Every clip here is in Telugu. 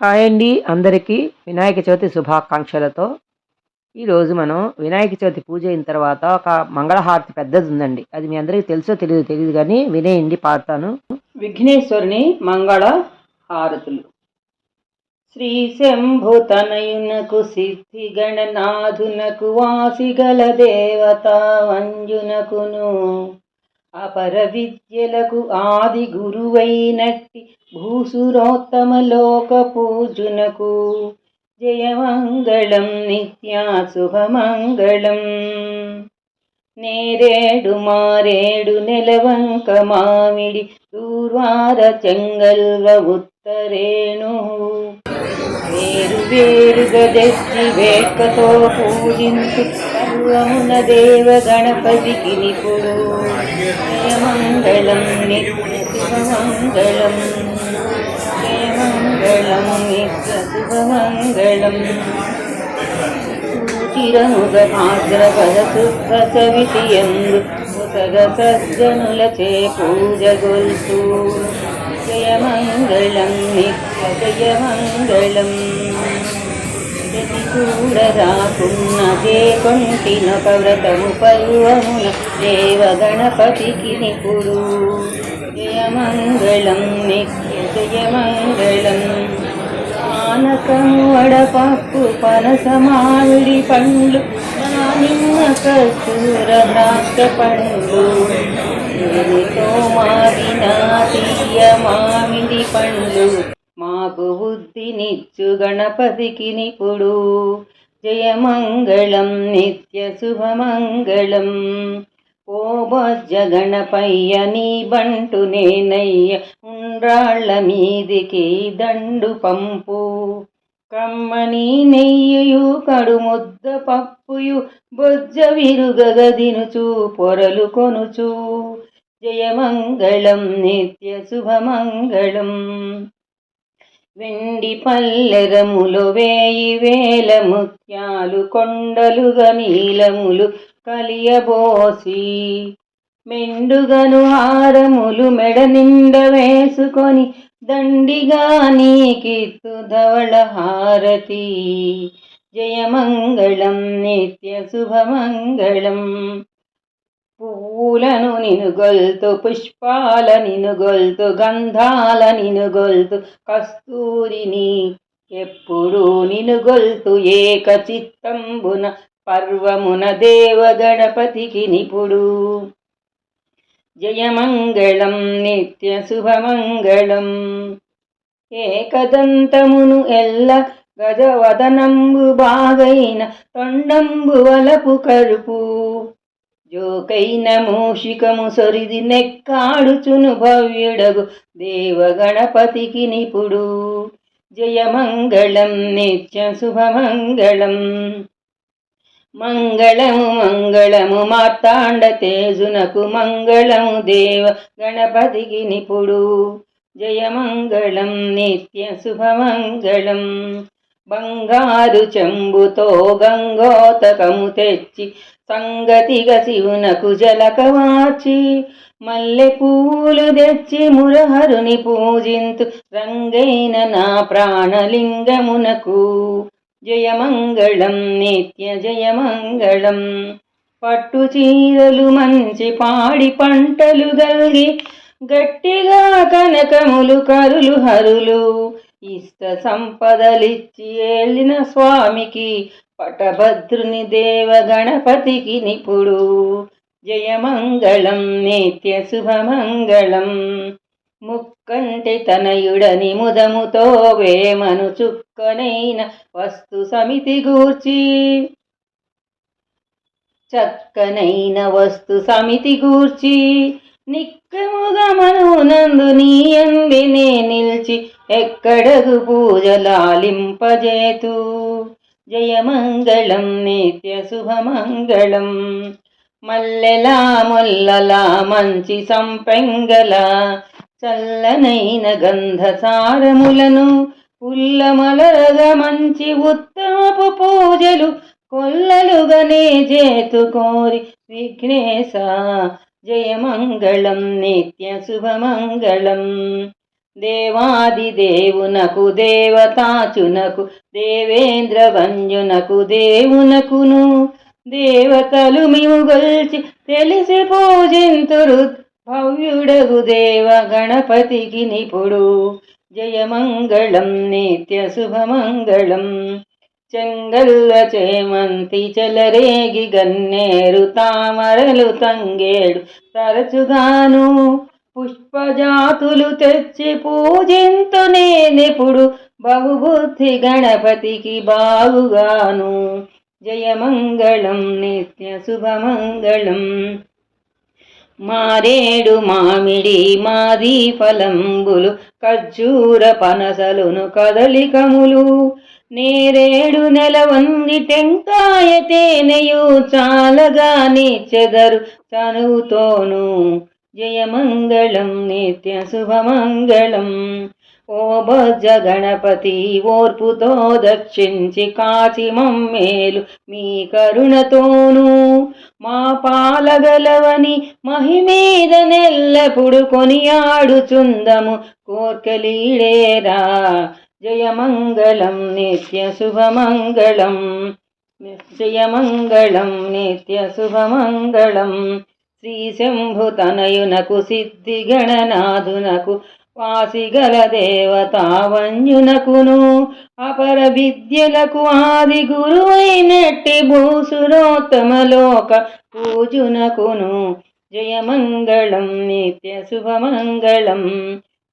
హాయ్ అండి. అందరికీ వినాయక చవితి శుభాకాంక్షలతో ఈరోజు మనం వినాయక చవితి పూజ అయిన తర్వాత ఒక మంగళహారతి పెద్దది ఉందండి. అది మీ అందరికీ తెలుసో తెలియదు తెలియదు కానీ వినేయండి పాడతాను. విఘ్నేశ్వరుని మంగళ హారతులు శ్రీ శంభుతనయునకు సిద్ధి గణనాథునకు వాసిగల దేవత వంజునకును. అపర విద్యలకు ఆది గురువైనట్టి భూసురోత్తమ లోక పూజునకు జయమంగళం నిత్యా శుభమంగళం నేరేడు మారేడు నెలవంక మామిడి దూర్వార చెంగల్వ ఉత్తరేణు. వేరు వేరుగా తెచ్చి వేట్కతో పూజించు సర్వమున దేవ గణపతికి నిపుడు జయమంగళం నిత్య శుభమంగళం జయమంగళం నిత్య శుభమంగళం చిరముగ భాద్రపద శుద్ధ సవితి ఎందు ముసగ సజ్జనులచే పూజ గొల్సు. జయమంగళం నిత్య జయమంగళం ప్రతి చూడరాకున్నదే కొంటినొక వ్రతము పర్వమున దేవ గణపతికి నిపుడు. జయమంగళం నిత్య జయమంగళం పానకము వడపప్పు పనస మామిడి పండ్లు నిన్న కస్తూర ద్రాక్ష పండ్లు. ఏమితో మారిన తీయ మామిడి పండ్లు. మాకు బుద్ధినిచ్చు గణపతికి నిపుడు జయమంగళం నిత్య శుభమంగళం. ఓ బొజ్జ గణపయ్య నీ బంటు నేనయ్య. ఉండ్రాళ్ళ మీదికి దండు పంపు. కమ్మని నెయ్యయు కడుముద్ద పప్పుయు. బొజ్జ విరుగగదినుచు పొరలు కొనుచూ. జయమంగళం నిత్య శుభమంగళం వెండి పల్లెరములు వేయి వేల ముత్యాలు కొండలుగా నీలములు కలియబోసి మెండుగను హారములు మెడ నిండ వేసుకొని దండిగా నీకిత్తు ధవళ హారతి జయమంగళం నిత్య శుభమంగళం పువ్వులను నినుగొల్తు పుష్పాల నినుగొల్తు గంధాల నినుగొల్తు కస్తూరిని ఎప్పుడు నినుగొల్తు ఏక చిత్తంబున పర్వమున దేవ గణపతికి నిపుడు. జయమంగళం నిత్య శుభమంగళం ఏకదంతమును ఎల్ల గజవదనంబు బాగైన తొండంబు వలపు కరుపు. జోకైన మూషికము సొరిది నెక్కాడుచును భవ్యుడగు దేవగణపతికి నిపుడు. జయమంగళం నిత్యం శుభమంగళం. మంగళము మంగళము మార్తాండ తేజునకు మంగళము దేవ గణపతికి నిపుడు. జయమంగళం నిత్య శుభమంగళం. బంగారు చెంబుతో గంగోతకము తెచ్చి సంగతిగా శివునకు జలకవాచి మల్లె పూలు తెచ్చి మురహరుని పూజింతు రంగైన నా ప్రాణలింగమునకు. జయమంగళం నిత్య జయమంగళం పట్టు చీరలు మంచి పాడి పంటలు గల్గి గట్టిగా కనకములు కరులు హరులు. ఇష్ట సంపదలిచ్చి ఏలిన స్వామికి పటభద్రుని దేవ గణపతికి నిపుడు. జయమంగళం నిత్య శుభమంగళం. ముక్కంటి తనయుడని ముదముతో వేమను చుక్కనైన వస్తు సమితి గూర్చి. చక్కనైన వస్తు సమితి గూర్చి. నిక్కముగమనునందు నీ నిల్చి ఎక్కడగు పూజలాలింపజేతు. జయమంగళం నిత్య శుభమంగళం మల్లెలా ముల్లలా మంచి సంపెంగల చల్లనైన గంధసారములను పుల్లమలరగా మంచి ఉత్తమపు పూజలు కొల్లలుగనే చేతు కోరి విఘ్నేశ జయమంగళం నిత్య శుభమంగళం. దేవాది దేవునకు దేవతాచునకు దేవేంద్ర వంజునకు దేవునకును. దేవతలు మిము గొల్చి తెలిసి పూజింతురు. భవ్యుడగు దేవ గణపతికి నిపుడు. జయమంగళం నిత్య శుభమంగళం. చెంగల్ల చేమంతి చెలరేగి గన్నేరు తామరలు తంగేడు తరచుగాను పుష్పజాతులు తెచ్చి పూజింతు నేనెప్పుడు బహుబుద్ధి గణపతికి బాగుగాను. జయమంగళం నిత్య శుభమంగళం. మారేడు మామిడి మాది ఫలంబులు ఖర్జూర పనసలును కదలికములు. నేరేడు నెల వంది టెంకాయ తేనెయు చాలగా చెదరు చనువుతోను జయమంగళం నిత్య శుభమంగళం. ఓ భజ గణపతి ఓర్పుతో దక్షించి కాచి మమ్మేలు మీ కరుణతోనూ. మా పాలగలవని మహిమీద నెల్లప్పుడు కొనియాడుచుందము కోర్కలీడేరా. జయమంగళం నిత్యశుభమంగళం. జయమంగళం నిత్యశుభమంగళం. శ్రీశంభుతనయునకు సిద్ధిగణనాథునకు వాసిగల దేవతావంజునకును అపర విద్యలకు ఆది గురువైనట్టి భూసురోత్తమలోక పూజునకును. జయమంగళం నిత్య శుభమంగళం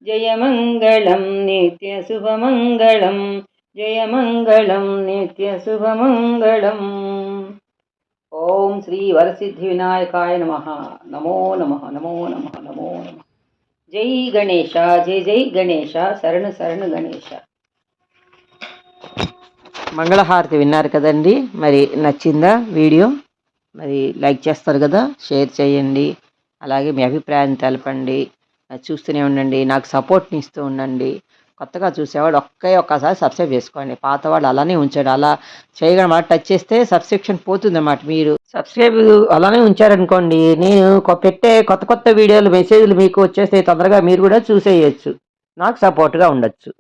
జయమంగళం నిత్య శుభమంగళం జయమంగళం నిత్య శుభమంగళం. ఓం శ్రీ వరసిద్ధి వినాయకాయ నమ. నమో నమ నమో నమ నమో నమ. జై గణేష జై జై గణేష శరణు శరణు గణేశ. మంగళహారతి విన్నారు కదండి. మరి నచ్చిందా వీడియో? మరి లైక్ చేస్తారు కదా షేర్ చేయండి. అలాగే మీ అభిప్రాయం తెలపండి. చూస్తూనే ఉండండి నాకు సపోర్ట్ని ఇస్తూ ఉండండి. కొత్తగా చూసేవాడు ఒక్కే ఒక్కసారి సబ్స్క్రైబ్ చేసుకోండి. పాత వాళ్ళు అలానే ఉంచాడు అలా చేయడం టచ్ చేస్తే సబ్స్క్రిప్షన్ పోతుందన్నమాట మీరు. సబ్స్క్రైబ్ అలానే ఉంచారనుకోండి నేను పెట్టే కొత్త కొత్త వీడియోలు మెసేజ్లు మీకు వచ్చేస్తే తొందరగా మీరు కూడా చూసేయచ్చు. నాకు సపోర్ట్గా ఉండొచ్చు.